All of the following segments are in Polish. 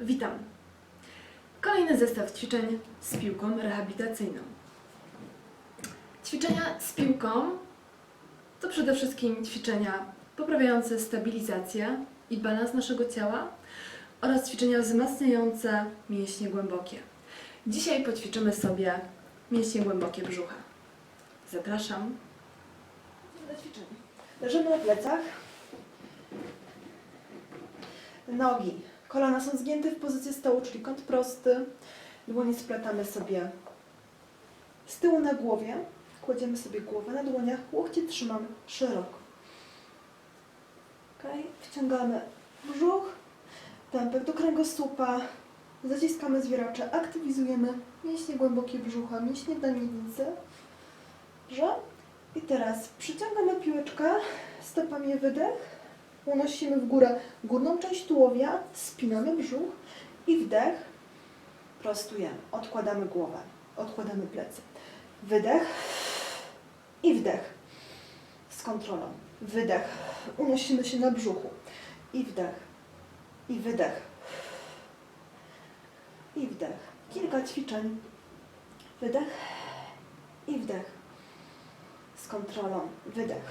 Witam. Kolejny zestaw ćwiczeń z piłką rehabilitacyjną. Ćwiczenia z piłką to przede wszystkim ćwiczenia poprawiające stabilizację i balans naszego ciała oraz ćwiczenia wzmacniające mięśnie głębokie. Dzisiaj poćwiczymy sobie mięśnie głębokie brzucha. Zapraszam. do ćwiczenia. Leżymy na plecach. Nogi. Kolana są zgięte w pozycji stołu, czyli kąt prosty. Dłonie splatamy sobie z tyłu na głowie. Kładziemy sobie głowę na dłoniach, łokcie trzymamy szeroko. Ok? Wciągamy brzuch, pępek do kręgosłupa, zaciskamy zwieracze, aktywizujemy mięśnie głębokie brzucha, mięśnie. Dobrze? I teraz przyciągamy piłeczkę, stopami wydech, unosimy w górę górną część tułowia, spinamy brzuch i wdech, prostujemy, odkładamy głowę, odkładamy plecy. Wydech i wdech z kontrolą. Wydech, unosimy się na brzuchu i wdech, i wydech, i wdech. Kilka ćwiczeń. Wydech i wdech z kontrolą. Wydech.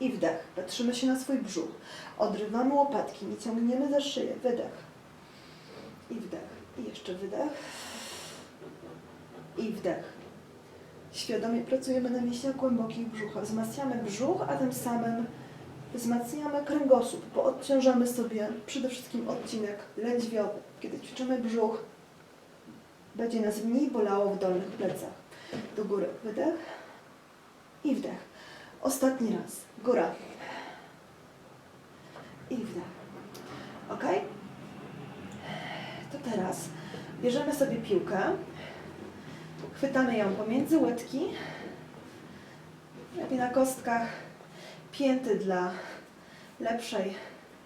I wdech. Patrzymy się na swój brzuch. Odrywamy łopatki, nie ciągniemy za szyję. Wydech. I wdech. I jeszcze wydech. I wdech. Świadomie pracujemy na mięśniach głębokich brzucha. Wzmacniamy brzuch, a tym samym wzmacniamy kręgosłup, bo odciążamy sobie przede wszystkim odcinek lędźwiowy. Kiedy ćwiczymy brzuch, będzie nas mniej bolało w dolnych plecach. Do góry. Wydech i wdech. Ostatni raz. Góra. I wdech. Ok? To teraz bierzemy sobie piłkę, chwytamy ją pomiędzy łydki, lepiej na kostkach, pięty dla lepszej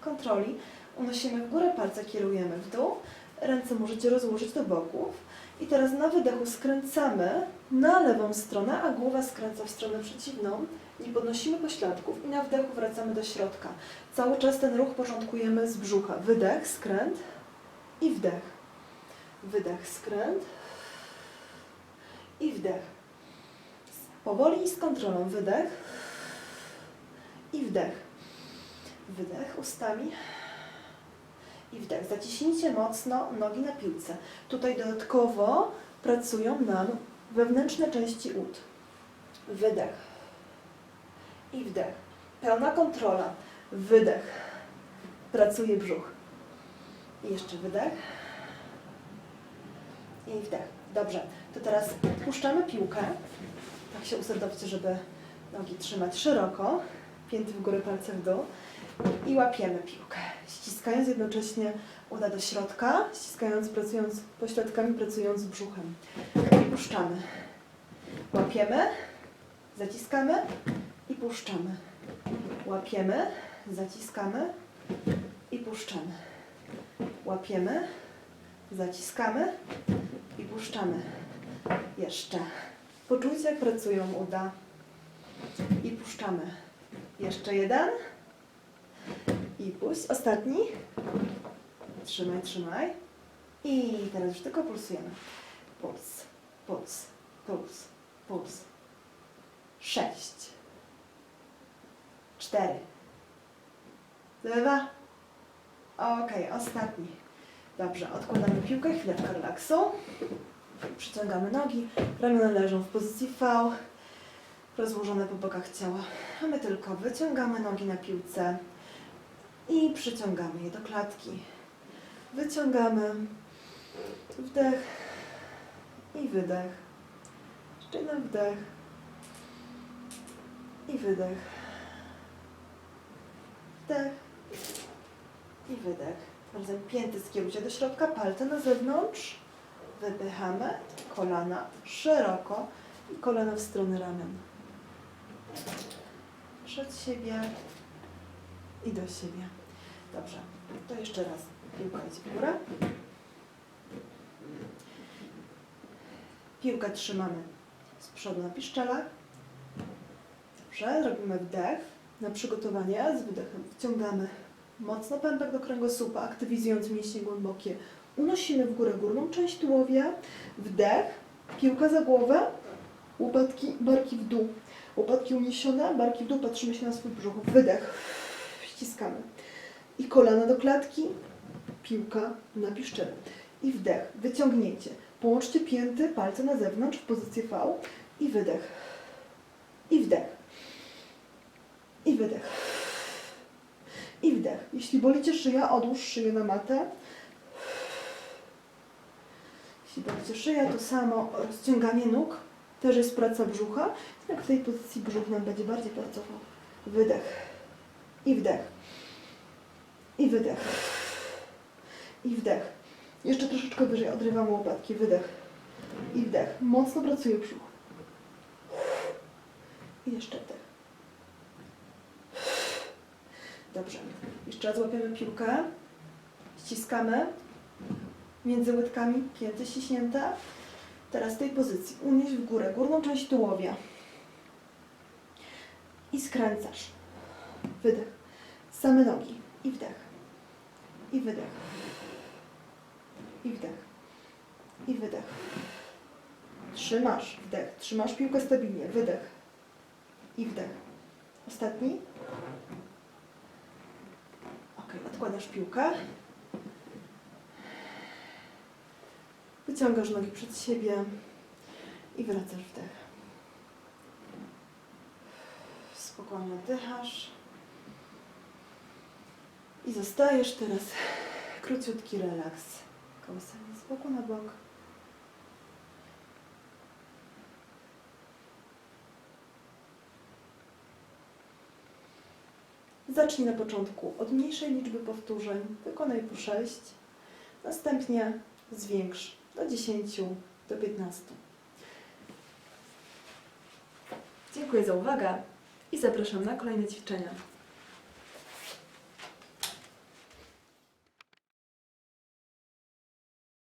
kontroli. Unosimy w górę, palce kierujemy w dół, ręce możecie rozłożyć do boków. I teraz na wydechu skręcamy na lewą stronę, a głowa skręca w stronę przeciwną. Nie podnosimy pośladków i na wdechu wracamy do środka. Cały czas ten ruch początkujemy z brzucha. Wydech, skręt i wdech. Wydech, skręt i wdech. Powoli i z kontrolą. Wydech i wdech. Wydech ustami i wdech. Zaciśnijcie mocno nogi na piłce. Tutaj dodatkowo pracują nam wewnętrzne części ud. Wydech i wdech. Pełna kontrola. Wydech. Pracuje brzuch. I jeszcze wydech. I wdech. Dobrze. To teraz puszczamy piłkę. Tak się userdowcie, żeby nogi trzymać szeroko. Pięty w górę, palce w dół. I łapiemy piłkę. Ściskając jednocześnie uda do środka, ściskając, pracując pośladkami, pracując brzuchem. I puszczamy. Łapiemy, zaciskamy puszczamy. Łapiemy, zaciskamy i puszczamy. Łapiemy, zaciskamy i puszczamy. Jeszcze. Poczujcie, jak pracują uda. I puszczamy. Jeszcze jeden. I puść. Ostatni. Trzymaj, trzymaj. I teraz już tylko pulsujemy. Puls, puls, puls, puls. Sześć. Cztery. Dwa. Okej, ostatni. Dobrze, odkładamy piłkę, chwileczkę relaksu. Przyciągamy nogi, ramiona leżą w pozycji V, rozłożone po bokach ciała. A my tylko wyciągamy nogi na piłce i przyciągamy je do klatki. Wyciągamy, wdech i wydech. Jeszcze jeden wdech i wydech. Wdech i wydech. Razem pięty skierucie do środka, palce na zewnątrz. Wypychamy, kolana szeroko i kolana w stronę ramion. Przed siebie i do siebie. Dobrze, to jeszcze raz. Piłka idzie w górę. Piłkę trzymamy z przodu na piszczelach. Dobrze, robimy wdech na przygotowanie. Z wydechem wciągamy Mocno pępek do kręgosłupa, aktywizując mięśnie głębokie. Unosimy w górę górną część tułowia. Wdech, piłka za głowę, łopatki, barki w dół. Łopatki uniesione, barki w dół, patrzymy się na swój brzuch. Wydech, ściskamy. I kolana do klatki, piłka na piszczelę. I wdech, wyciągnięcie. Połączcie pięty, palce na zewnątrz w pozycję V i wydech. I wdech. I wydech. I wdech. Jeśli boli Cię szyja, odłóż szyję na matę. Jeśli boli Cię szyja, to samo rozciąganie nóg. Też jest praca brzucha. Jak w tej pozycji brzuch nam będzie bardziej pracował. Wydech. I wdech. I wydech. I wdech. Jeszcze troszeczkę wyżej odrywamy łopatki. Wydech. I wdech. Mocno pracuje brzuch. I jeszcze wdech. Dobrze. Jeszcze raz łapiemy piłkę. Ściskamy. Między łydkami pięty ściśnięte. Teraz w tej pozycji unieś w górę górną część tułowia. I skręcasz. Wydech. Same nogi. I wdech. I wydech. I wdech. I wydech. Trzymasz. Wdech. Trzymasz piłkę stabilnie. Wydech. I wdech. Ostatni. Odkładasz piłkę. Wyciągasz nogi przed siebie i wracasz wdech. Spokojnie oddychasz. I zostajesz teraz króciutki relaks. Kołysanie z boku na bok. Zacznij na początku od mniejszej liczby powtórzeń, wykonaj po 6, następnie zwiększ do 10, do 15. Dziękuję za uwagę i zapraszam na kolejne ćwiczenia.